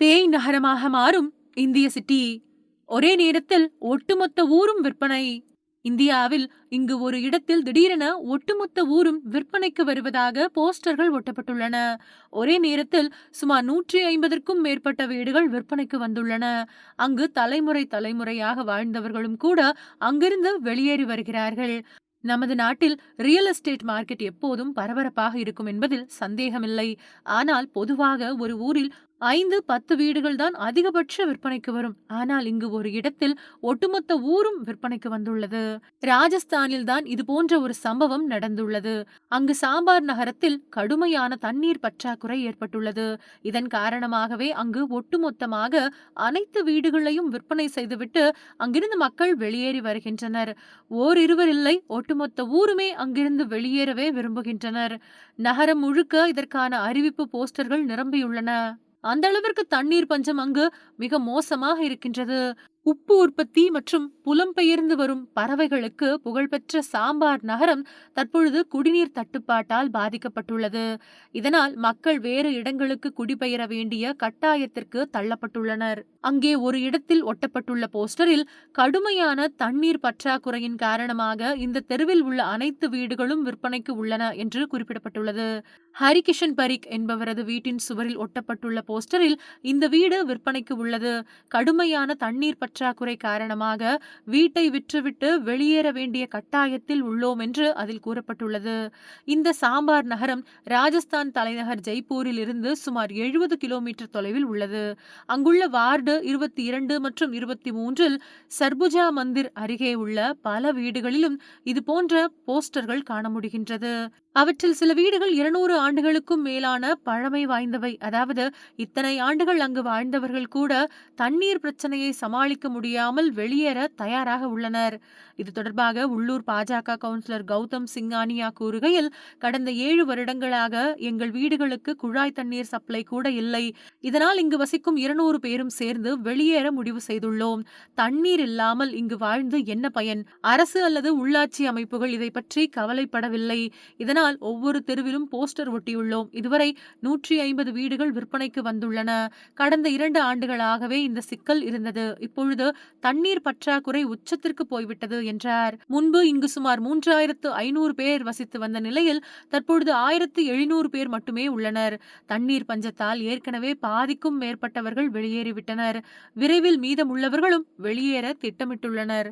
பேய் நகரமாக மாறும் இந்திய சிட்டி. ஒரே நேரத்தில் ஒட்டுமொத்த ஊரும் விற்பனை. இந்தியாவில் இங்கு ஒரு இடத்தில் திடீரென ஒட்டுமொத்த ஊரும் விற்பனைக்கு வருவதாக போஸ்டர்கள் ஒட்டப்பட்டுள்ளன. ஒரே நேரத்தில் சுமார் நூற்றி ஐம்பதற்கும் மேற்பட்ட வீடுகள் விற்பனைக்கு வந்துள்ளன. அங்கு தலைமுறை தலைமுறையாக வாழ்ந்தவர்களும் கூட அங்கிருந்து வெளியேறி வருகிறார்கள். நமது நாட்டில் ரியல் எஸ்டேட் மார்க்கெட் எப்போதும் பரபரப்பாக இருக்கும் என்பதில் சந்தேகமில்லை. ஆனால் பொதுவாக ஒரு ஊரில் ஐந்து பத்து வீடுகள் தான் அதிகபட்ச விற்பனைக்கு வரும். ஆனால் இங்கு ஒரு இடத்தில் ஒட்டுமொத்த ஊரும் விற்பனைக்கு வந்துள்ளது. ராஜஸ்தானில் தான் இது போன்ற ஒரு சம்பவம் நடந்துள்ளது. அங்கு சாம்பார் நகரத்தில் கடுமையான தண்ணீர் பற்றாக்குறை ஏற்பட்டுள்ளது. இதன் காரணமாகவே அங்கு ஒட்டுமொத்தமாக அனைத்து வீடுகளையும் விற்பனை செய்துவிட்டு அங்கிருந்து மக்கள் வெளியேறி வருகின்றனர். ஓரிருவர் இல்லை ஒட்டுமொத்த ஊருமே அங்கிருந்து வெளியேறவே விரும்புகின்றனர். நகரம் முழுக்க இதற்கான அறிவிப்பு போஸ்டர்கள் நிரம்பியுள்ளன. அந்த அளவிற்கு தண்ணீர் பஞ்சம் அங்கு மிக மோசமாக இருக்கின்றது. உப்பு உற்பத்தி மற்றும் புலம்பெயர்ந்து வரும் பறவைகளுக்கு புகழ்பெற்ற சாம்பார் நகரம் தற்பொழுது குடிநீர் தட்டுப்பாட்டால் பாதிக்கப்பட்டுள்ளது. இதனால் மக்கள் வேறு இடங்களுக்கு குடிபெயர வேண்டிய கட்டாயத்திற்கு தள்ளப்பட்டுள்ளனர். அங்கே ஒரு இடத்தில் ஒட்டப்பட்டுள்ள போஸ்டரில் கடுமையான தண்ணீர் பற்றாக்குறையின் காரணமாக இந்த தெருவில் உள்ள அனைத்து வீடுகளும் விற்பனைக்கு உள்ளன என்று குறிப்பிடப்பட்டுள்ளது. ஹரிகிஷன் பரிக் என்பவரது வீட்டின் சுவரில் ஒட்டப்பட்டுள்ள போஸ்டரில் இந்த வீடு விற்பனைக்கு உள்ளது. கடுமையான தண்ணீர் பற்றாக்குறை காரணமாக வீட்டை விற்றுவிட்டு வெளியேற வேண்டிய கட்டாயத்தில் உள்ளோம் என்று அதில் கூறப்பட்டுள்ளது. இந்த சாம்பார் நகரம் ராஜஸ்தான் தலைநகர் ஜெய்ப்பூரில் இருந்து சுமார் எழுபது கிலோமீட்டர் தொலைவில் உள்ளது. அங்குள்ள வார்டு இருபத்தி இரண்டு மற்றும் இருபத்தி மூன்றில் சர்புஜா மந்திர் அருகே உள்ள பல வீடுகளிலும் இது போன்ற போஸ்டர்கள் காண முடிகின்றது. அவற்றில் சில வீடுகள் இருநூறு ஆண்டுகளுக்கும் மேலான பழமை வாய்ந்தவை. அதாவது இத்தனை ஆண்டுகள் அங்கு வாழ்ந்தவர்கள் கூட தண்ணீர் பிரச்சனையை சமாளிக்க முடியாமல் வெளியேற தயாராக உள்ளனர். இது தொடர்பாக உள்ளூர் பாஜக கவுன்சிலர் கௌதம் சிங்கானியா கூறுகையில் கடந்த ஏழு வருடங்களாக எங்கள் வீடுகளுக்கு குழாய் தண்ணீர் சப்ளை கூட இல்லை. இதனால் இங்கு வசிக்கும் இருநூறு பேரும் சேர்ந்து வெளியேற முடிவு செய்துள்ளோம். தண்ணீர் இல்லாமல் இங்கு வாழ்ந்து என்ன பயன்? அரசு அல்லது உள்ளாட்சி அமைப்புகள் இதை பற்றி கவலைப்படவில்லை. இதனால் இதனால் ஒவ்வொரு தெருவிலும் போஸ்டர் ஒட்டியுள்ளோம். இதுவரை நூற்றி ஐம்பது வீடுகள் விற்பனைக்கு வந்துள்ளன. கடந்த இரண்டு ஆண்டுகளாகவே இந்த சிக்கல் இருந்தது. இப்பொழுது தண்ணீர் பற்றாக்குறை உச்சத்திற்கு போய்விட்டது என்றார். முன்பு இங்கு சுமார் மூன்றாயிரத்து ஐநூறு பேர் வசித்து வந்த நிலையில் தற்பொழுது ஆயிரத்து எழுநூறு பேர் மட்டுமே உள்ளனர். தண்ணீர் பஞ்சத்தால் ஏற்கனவே பாதிக்கும் மேற்பட்டவர்கள் வெளியேறிவிட்டனர். விரைவில் மீதமுள்ளவர்களும் வெளியேற திட்டமிட்டுள்ளனர்.